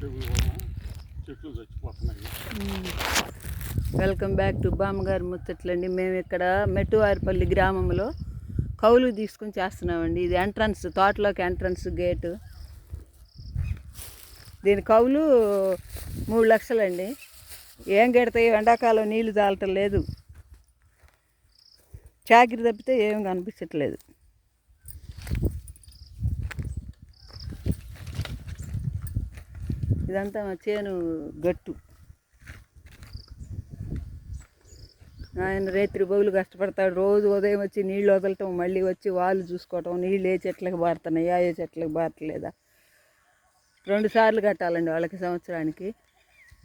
తెగులు వలన చెట్లు చచ్చిపోతున్నాయి వెల్కమ్ బ్యాక్ టు బామ్మగారు ముచ్చట్లండి మేము ఇక్కడ మెట్టువారిపల్లి గ్రామంలో కౌలు తీసుకుని చేస్తున్నామండి. ఇది ఎంట్రన్స్ తోటలోకి ఎంట్రన్స్ గేటు దీని కౌలు మూడు లక్షలండి. ఏం గెడతాయి ఎండాకాలం నీళ్ళు తాలటం లేదు. చాకిరి తప్పితే ఏం కనిపించట్లేదు. ఇదంతా మా చేను గట్టు. ఆయన రేత్రి బౌలు కష్టపడతాడు. రోజు ఉదయం వచ్చి నీళ్ళు వదలటం మళ్ళీ వచ్చి వాళ్ళు చూసుకోవటం నీళ్ళు ఏ చెట్లకు బారుతున్నాయా ఏ చెట్లకు బారట్లేదా రెండు సార్లు కట్టాలండి వాళ్ళకి సంవత్సరానికి.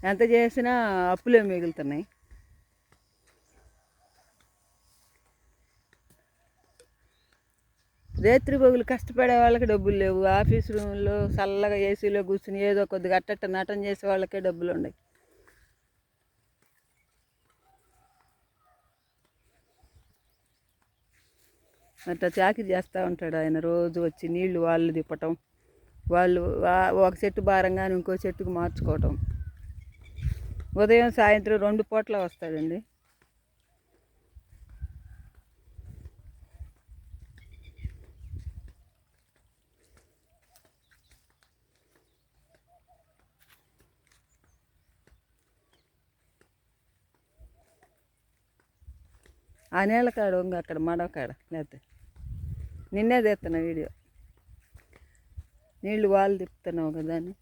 ఎంత చేసినా అప్పులే మిగులుతున్నాయి. రేత్రి బొగులు కష్టపడే వాళ్ళకి డబ్బులు లేవు. ఆఫీస్ రూమ్లో చల్లగా ఏసీలో కూర్చుని ఏదో కొద్దిగా అట్టట్ట నటన చేసే వాళ్ళకే డబ్బులు ఉన్నాయి అట్లా చాకరీ చేస్తూ ఉంటాడు ఆయన. రోజు వచ్చి నీళ్ళు వాళ్ళు తిప్పటం వాళ్ళు ఒక చెట్టు భారంగానే ఇంకో చెట్టుకు మార్చుకోవటం. ఉదయం సాయంత్రం రెండు పూట్ల వస్తాడండి. ఆ నీళ్ళ కాడ ఉంగ అక్కడ మడవ కాడ లేకపోతే నిన్నే తీస్తున్నా వీడియో? నీళ్ళు వాళ్ళు తిప్పుతున్నావు కదా అని.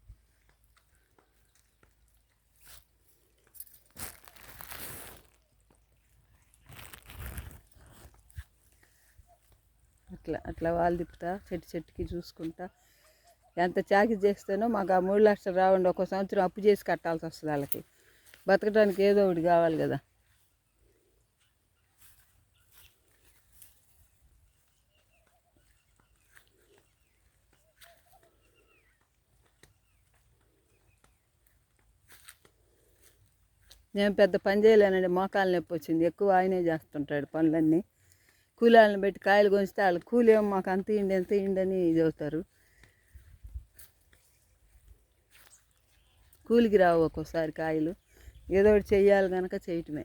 అట్లా అట్లా వాళ్ళు తిప్పుతా చెట్టు చెట్టుకి చూసుకుంటా. ఎంత చాకి చేస్తానో మాకు ఆ మూడు లక్షలు రావండి ఒక సంవత్సరం అప్పు చేసి కట్టాల్సి వస్తుంది వాళ్ళకి. బతకడానికి ఏదో ఒకటి కావాలి కదా. నేను పెద్ద పని చేయలేనండి. మోకాలు నొప్పి వచ్చింది. ఎక్కువ ఆయనే చేస్తుంటాడు పనులన్నీ. కూలీలను పెట్టి కాయలు కొంచితే వాళ్ళు కూలేమో మాకు అంత ఇండి ఎంత ఇండని అని అవుతారు కూలికి రావు ఒక్కోసారి కాయలు. ఏదో ఒకటి చెయ్యాలి కనుక చేయటమే.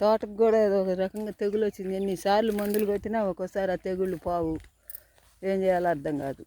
తోటకు కూడా ఏదో ఒక రకంగా తెగులు వచ్చింది ఎన్నిసార్లు మందులు కొట్టినా ఒక్కోసారి ఆ తెగుళ్ళు పోవు. ఏం చేయాలో అర్థం కాదు.